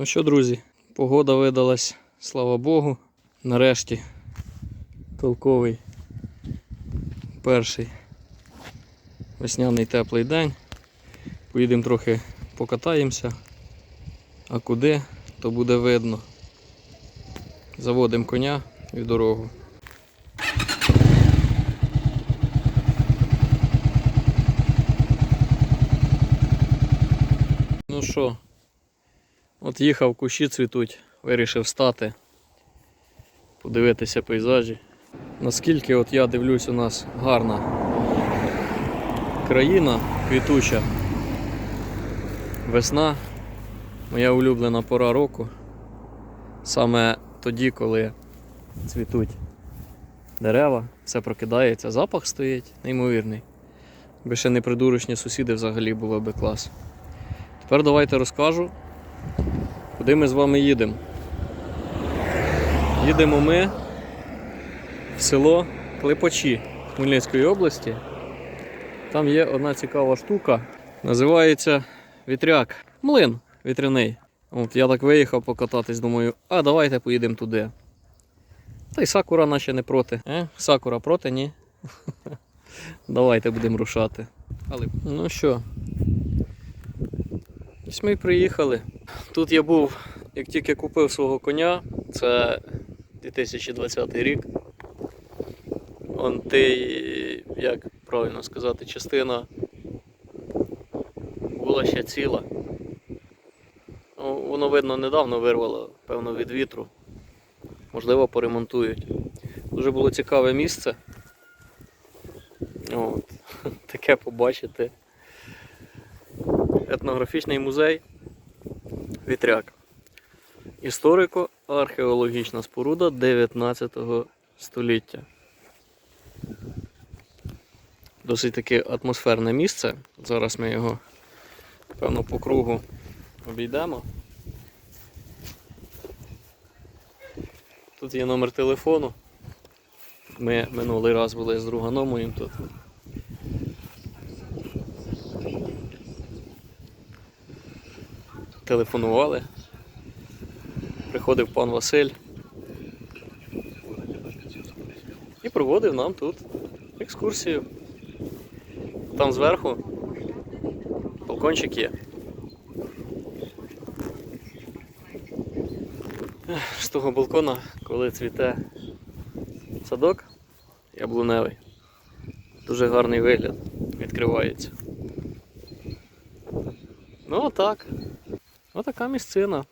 Ну що, друзі, погода видалась, слава Богу. Нарешті толковий перший весняний теплий день. Поїдемо трохи покатаємося. А куди, то буде видно. Заводимо коня і в дорогу. Ну що, от їхав, кущі цвітуть, вирішив стати, подивитися пейзажі. Наскільки от я дивлюсь, у нас гарна країна, квітуча. Весна, моя улюблена пора року. Саме тоді, коли цвітуть дерева, все прокидається, запах стоїть, неймовірний. Якби ще не придурочні сусіди взагалі було би клас. Тепер давайте розкажу, куди ми з вами їдемо. Їдемо ми в село Клепачі Хмельницької області. Там є одна цікава штука, називається вітряк. Млин вітряний. От я так виїхав покататись, думаю, а давайте поїдемо туди. Та й Сакура наче не проти. Е? Сакура проти, ні. Давайте будемо рушати. Але... Ну що, Ось ми приїхали. Тут я був, як тільки купив свого коня, це 2020 рік. Он ти, як правильно сказати, частина була ще ціла. Ну, воно видно недавно вирвало, певно, від вітру. Можливо, поремонтують. Дуже було цікаве місце. От. Таке побачити етнографічний музей Вітряк. Історико-археологічна споруда 19 століття. Досить таке атмосферне місце. Зараз ми його, певно, по кругу обійдемо. Тут є номер телефону. Ми минулий раз були з друганом моїм тут. Телефонували. Приходив пан Василь і проводив нам тут екскурсію. Там зверху балкончик є. З того балкона, коли цвіте садок яблуневий, дуже гарний вигляд відкривається. Ну отак. Отака місцина.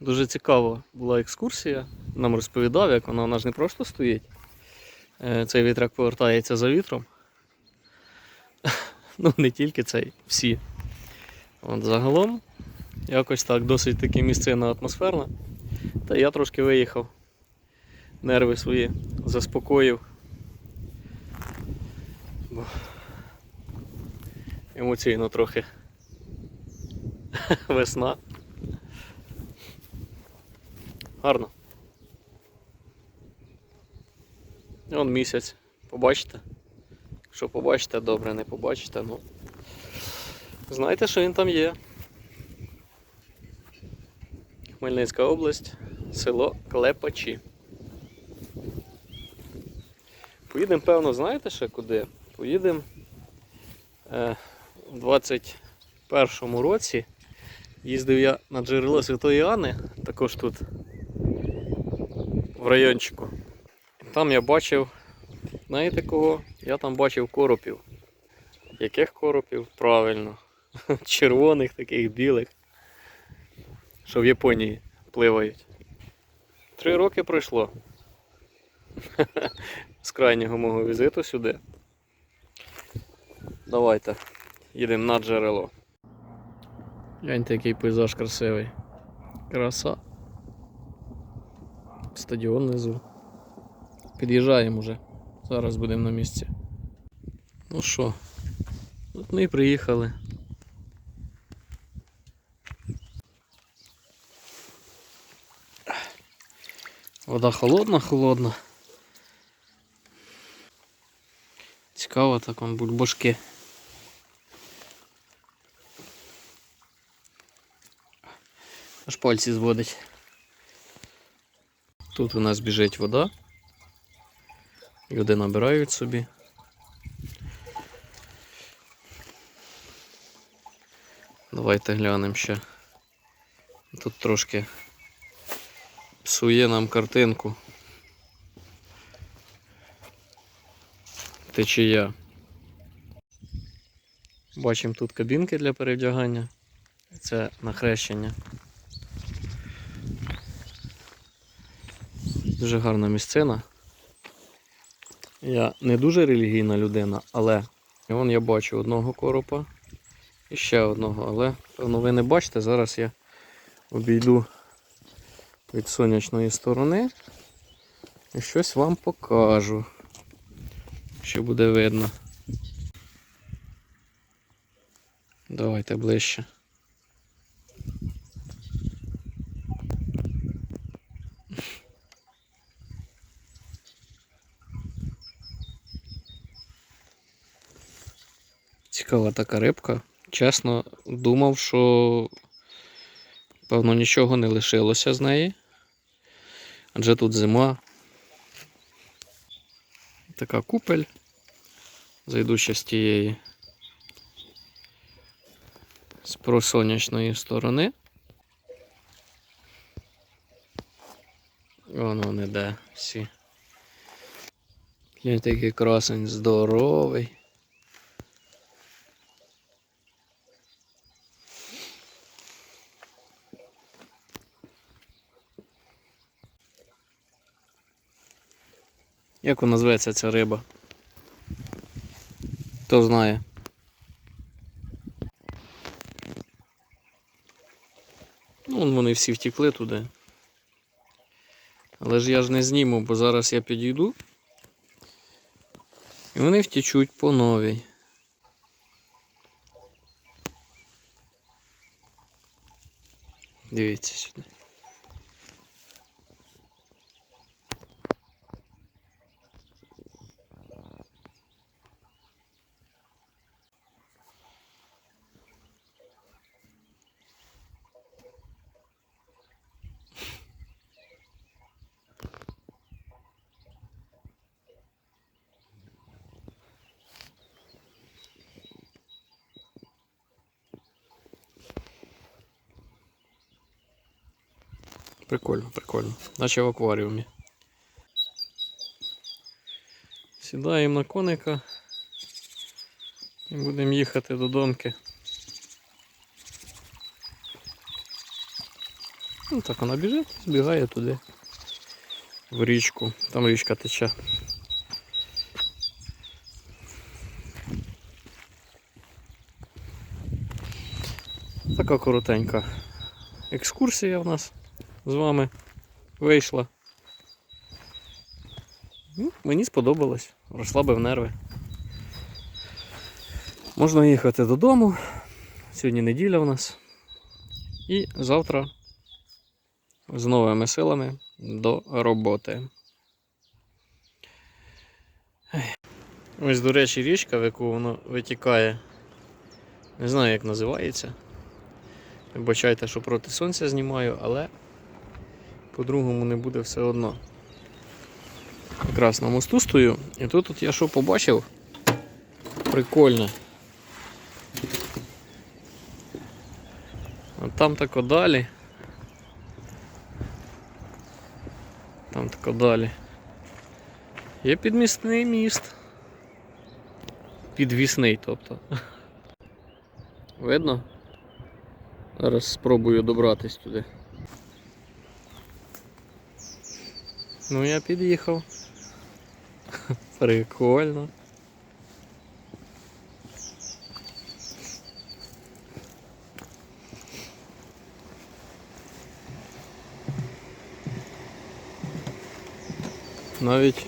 Дуже цікава була екскурсія. Нам розповідав, як вона, вона ж не просто стоїть. Е, Цей вітряк повертається за вітром. Ну, не тільки цей, всі. От Загалом, якось так, досить таки місцина атмосферна. Та я трошки виїхав, нерви свої заспокоїв. Бо емоційно трохи весна. Гарно. Вон місяць. Побачите? Якщо побачите, добре, не побачите, ну. Знаєте, що він там є. Хмельницька область, село Клепачі. Поїдемо, певно, знаєте ще куди? Поїдемо е, у 21-му році. Їздив я на джерело Святої Анни, також тут в райончику. Там я бачив, знаєте кого? Я там бачив коропів. Яких коропів? Правильно. Червоних, таких білих. Що в Японії пливають. Три роки пройшло. З крайнього мого візиту сюди. Давайте їдемо на джерело. Гляньте, який пейзаж красивий. Краса. Стадіон внизу. Під'їжджаємо вже. Зараз будемо на місці. Ну що, от ми і приїхали. Вода холодна, холодна. Цікаво так он бульбашки Аж пальці зводить. Тут у нас біжить вода. Люди набирають собі. Давайте глянемо ще. Тут трошки псує нам картинку. Течія. Бачимо тут кабінки для перевдягання. Це нахрещення. Дуже гарна місцина. Я не дуже релігійна людина, але вон я бачу одного коропа і ще одного, але певно ви не бачите. Зараз я обійду від сонячної сторони і щось вам покажу, що буде видно. Давайте ближче. Цікава така рибка. Чесно, думав, що певно нічого не лишилося з неї. Адже тут зима. Така купель. Зайду ще з тієї з просонячної сторони. Воно не де всі. Гляньте, який красень здоровий. Як вона зветься ця риба? Хто знає? Ну, вони всі втекли туди. Але ж я ж не зніму, бо зараз я підійду. І вони втечуть по новій. Дивіться сюди. Прикольно, прикольно. Наче в акваріумі. Сідаємо на коника і будемо їхати до домки. Ну так вона біжить, збігає туди. В річку. Там річка тече. Така коротенька екскурсія в нас з вами вийшла. Ну, мені сподобалось, розслабив нерви. Можна їхати додому. Сьогодні неділя у нас. І завтра з новими силами до роботи. Ось, до речі, річка, в яку воно витікає. Не знаю, як називається. Вибачайте, що проти сонця знімаю, але по-другому не буде все одно. Якраз на мосту стою, і тут от я що побачив? Прикольно. От там тако далі. Там тако далі. Є підмісний міст. Підвісний, тобто. Видно? Зараз спробую добратись туди. Ну я під'їхав. Прикольно. Навіть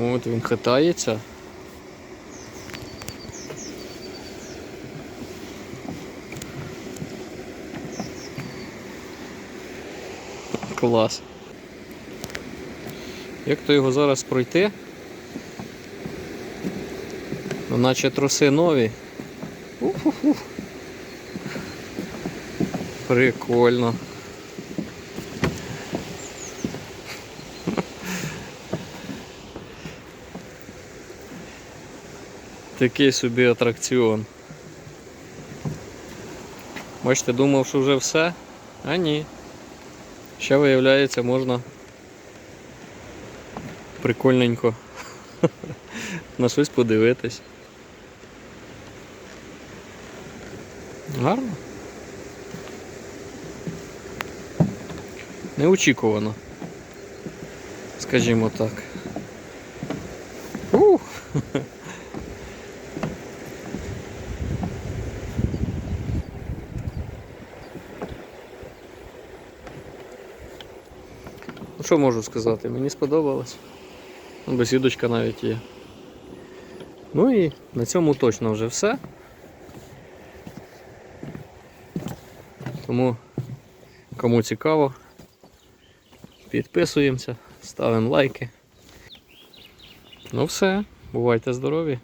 от він хитається. Клас. Як то його зараз пройти? Ну, наче троси нові. Ух-ух-ух. Прикольно. Такий собі атракціон. Бачите, думав, що вже все, а ні. Ще виявляється, можна прикольненько на щось подивитись. Гарно. Неочікувано. Скажімо так. Ух! що можу сказати? Мені сподобалось. Бесідочка навіть є. Ну і на цьому точно вже все. Тому кому цікаво, підписуємося, ставимо лайки. Ну все, бувайте здорові!